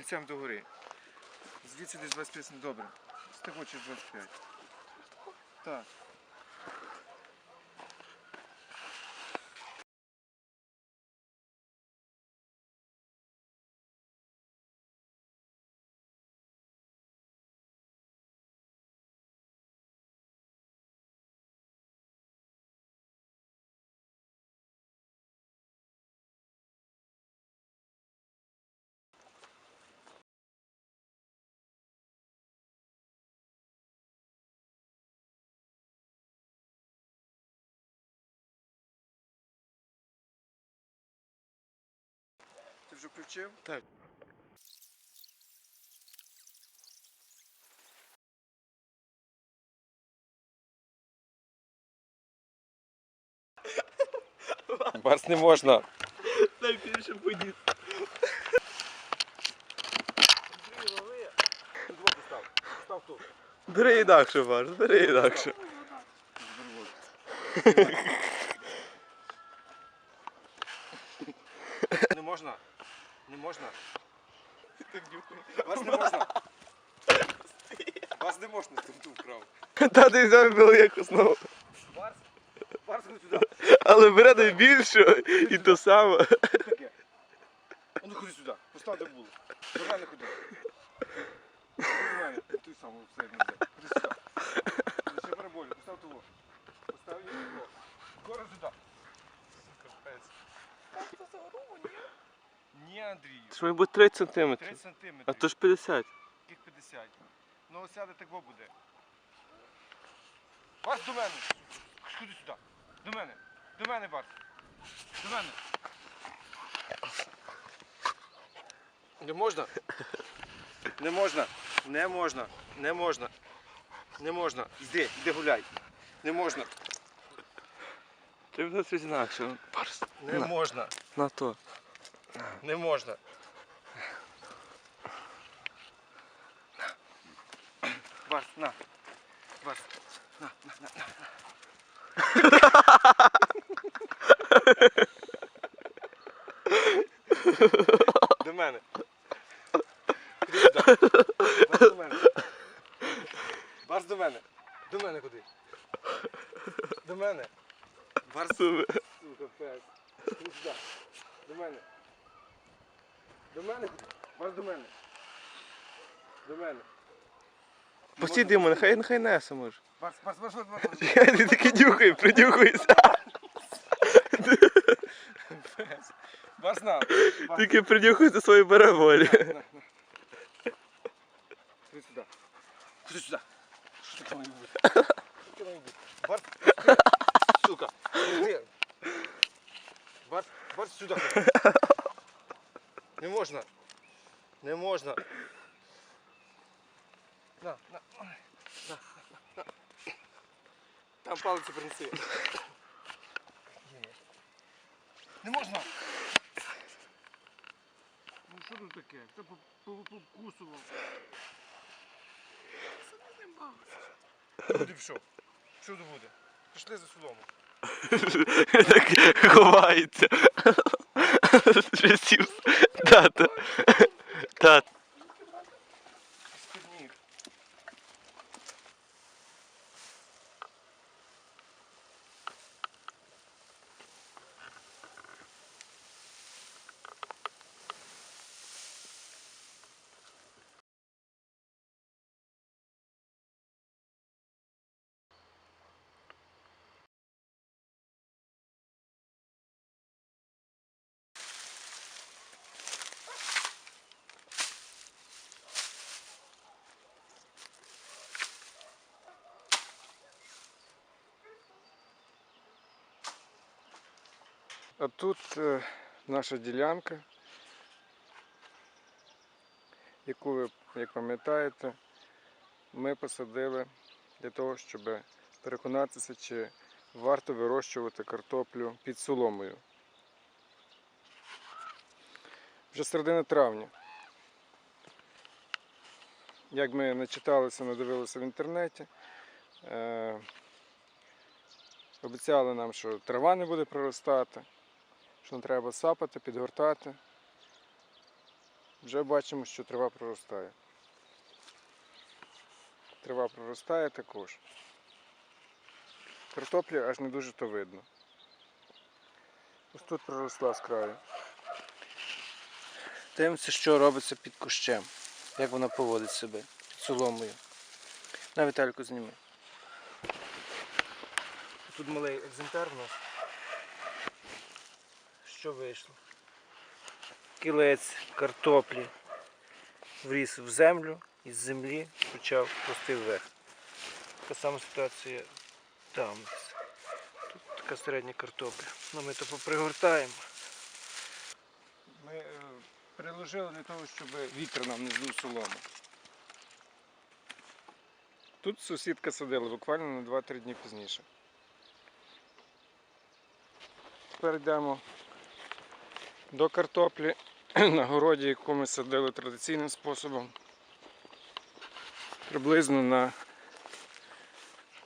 кінцем до гори. Звідси десь 25 см. Добре. З ти хочеш 25. Так. вже включив? Так. Барс не можна. Найбільше подіт. Став тут. Бери інакше, Барс, бери інакше. Можна. Вас не можна. Вас не можна, ти ту вкрав. Та ти взяв велику знову. Барс, Барс, ходи сюди. Але бере найбільшу і то саме. Ну ходи сюди, постав де було. До мене ходи. До мене, ти сам все не йде. Ходи сюди. Ще переболю, постав того. Постав її того. Скоро сюди. Ні, Андрій. Це має бути 30 сантиметрів. 30 сантиметрів. А то ж 50. Яких 50. Ну ось сяде так буде. Барс до мене. Ходи сюди. До мене. До мене, Барс. До мене. Не можна. Не можна. Не можна. Не можна. Не можна. Йди, йди гуляй. Не можна. Ти в нас інакше. Барс. Не На. можна. На то. Не можна. Барс, на. Барс, на, на, на, на. До мене. Куди сюди? Барс до мене. Барс до мене. До мене куди? До мене. Барс, сука, пес. Куди сюди? До мене. До мене куди? Барс до мене. До мене. Посіди йому, нехай нехай несе може. Барс, барс, барс, барс, барс. Ти таки нюхай, принюхайся. Барс на. Барс. Тільки принюхайся свої бараболі. На, на. Ходи сюди. Ходи сюди. Що таке має бути? Що таке має бути? Барс, пусти. сука. Пусти. Барс, барс сюди. ходи. Не можна. Не можна. На, на. Ой. На, на, на. Там палиці принеси. Не можна. Ну що тут таке? Це покусував. Куди пішов? Що тут буде? Пішли за солому. Так ховається. Сів. Тата. А тут е, наша ділянка, яку ви, як пам'ятаєте, ми посадили для того, щоб переконатися, чи варто вирощувати картоплю під соломою. Вже середина травня. Як ми начиталися, надивилися в інтернеті, е, обіцяли нам, що трава не буде проростати що не треба сапати, підгортати. Вже бачимо, що трава проростає. Трава проростає також. Картоплі аж не дуже то видно. Ось тут проросла з краю. Дивимося, що робиться під кущем. Як вона поводить себе під соломою. На Вітальку зніми. Тут малий екземпляр у нас. Що вийшло? Кілець картоплі вріс в землю і з землі почав рости вверх. Така сама ситуація там. Тут така середня картопля. Ну ми то попригортаємо. Ми е, приложили для того, щоб вітер нам не здув солому. Тут сусідка садила буквально на 2-3 дні пізніше. Тепер йдемо до картоплі на городі, яку ми садили традиційним способом. Приблизно на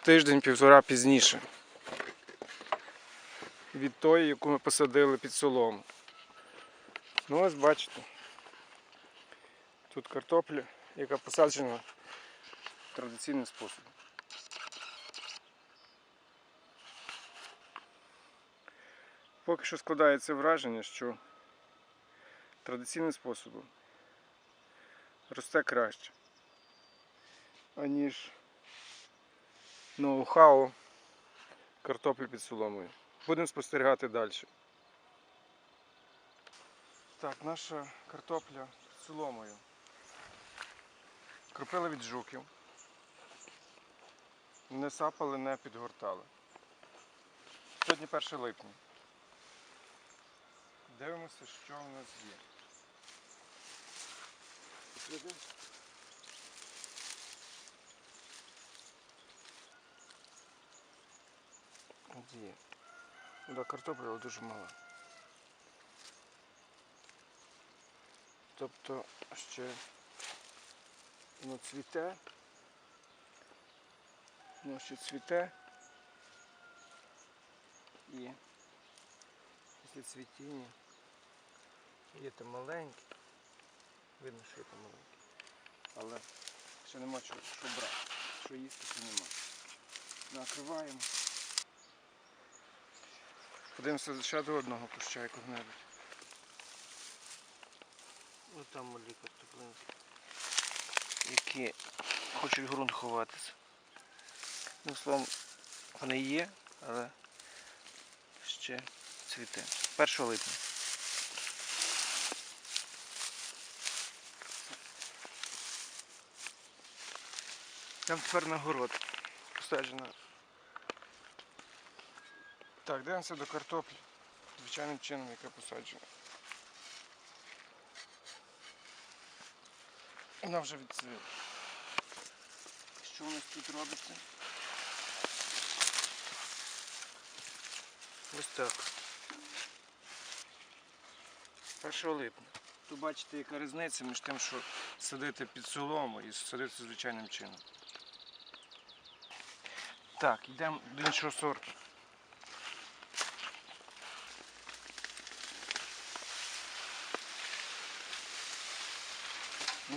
тиждень-півтора пізніше. Від тої, яку ми посадили під солому. Ну ось бачите. Тут картопля, яка посаджена традиційним способом. Поки що складається враження, що традиційним способом росте краще, аніж ноу-хау картоплі під соломою. Будемо спостерігати далі. Так, наша картопля з соломою. Кропили від жуків. Не сапали, не підгортали. Сьогодні 1 липня. Дивимося, що в нас є. От є. Да, картопля дуже мала. Тобто ще воно цвіте, воно ще цвіте. І після цвітіння. Є там маленькі, видно, що є там маленькі, але ще нема що, що брати, що їсти, то нема. Накриваємо. Подивимося ще до одного куща якого-небудь. Ось там малі картоплинки, які хочуть ґрунт ховатися. Ну, словом, вони є, але ще цвіте. 1 липня. Там тепер на город посаджена. Так, дивимося до картоплі. Звичайним чином, яка посаджена. Вона вже відцвіла. Що у нас тут робиться? Ось так. 1 липня. Тут бачите, яка різниця між тим, що садити під солому і садити звичайним чином. Так, йдемо до іншого сорту.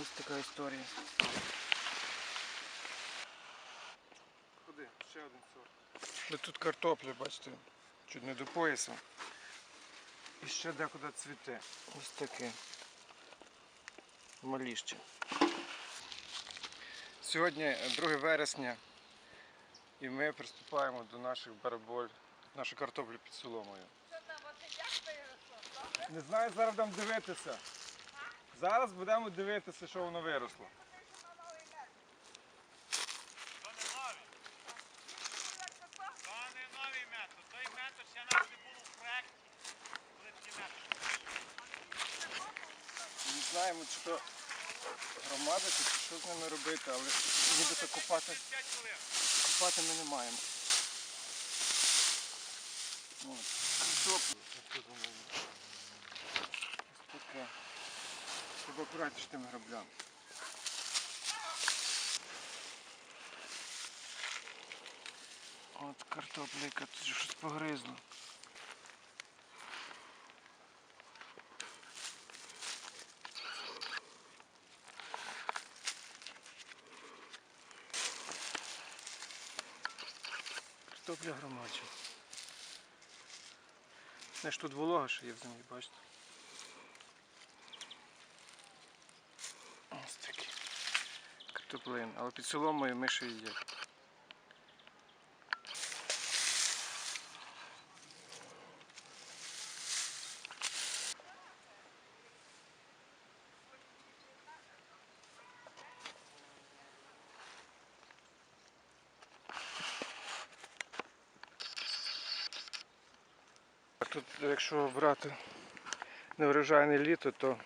Ось така історія. Ходи, ще один сорт. Тут картопля, бачите, чуть не до пояса. І ще декуди цвіте. Ось таке. Маліще. Сьогодні 2 вересня і ми приступаємо до наших бараболь, нашої картоплі під соломою. Не знаю, зараз будемо дивитися. Зараз будемо дивитися, що воно виросло. То не новий метод, той метод ще нас не було в проєкті. Коли. Не знаємо, чи то громада, чи що з ними робити, але нібито копати, 5 хвилин. Копати ми не маємо. От. Таке. граблям. акуратніше тими граблями. От картопля, яка тут щось погризла. Картопля громаджена. Не ж тут волога ще є в землі, бачите. Ось такі. Картоплин. Але під соломою миші їдять. Тут, якщо брати неврожайне літо, то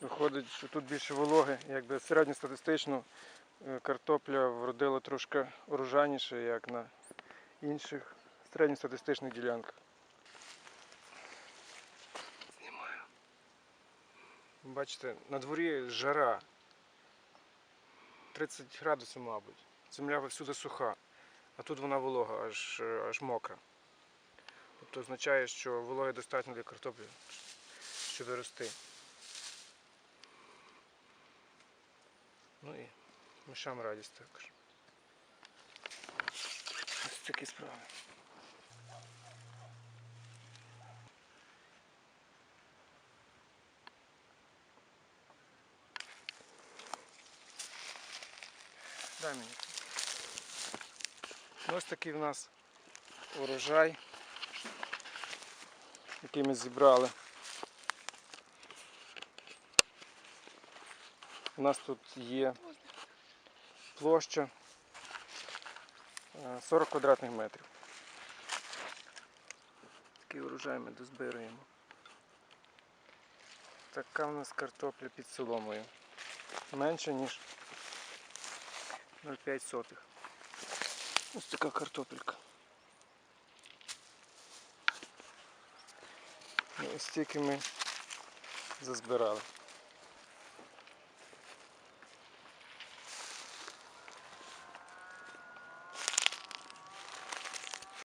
виходить, що тут більше вологи. Якби середньостатистично е, картопля вродила трошки урожайніше, як на інших середньостатистичних ділянках. Знімаю. Бачите, на дворі жара. 30 градусів, мабуть. Земля всюди суха, а тут вона волога, аж, аж мокра. Тобто означає, що вологи достатньо для картоплі, щоб рости. Ну і мишам радість також. Ось такі справи. Дай мені. Ось такий в нас урожай який ми зібрали. У нас тут є площа е, 40 квадратних метрів. Такий урожай ми дозбираємо. Така у нас картопля під соломою. Менше ніж 0,5 сотих. Ось така картопелька. Ось стільки ми зазбирали.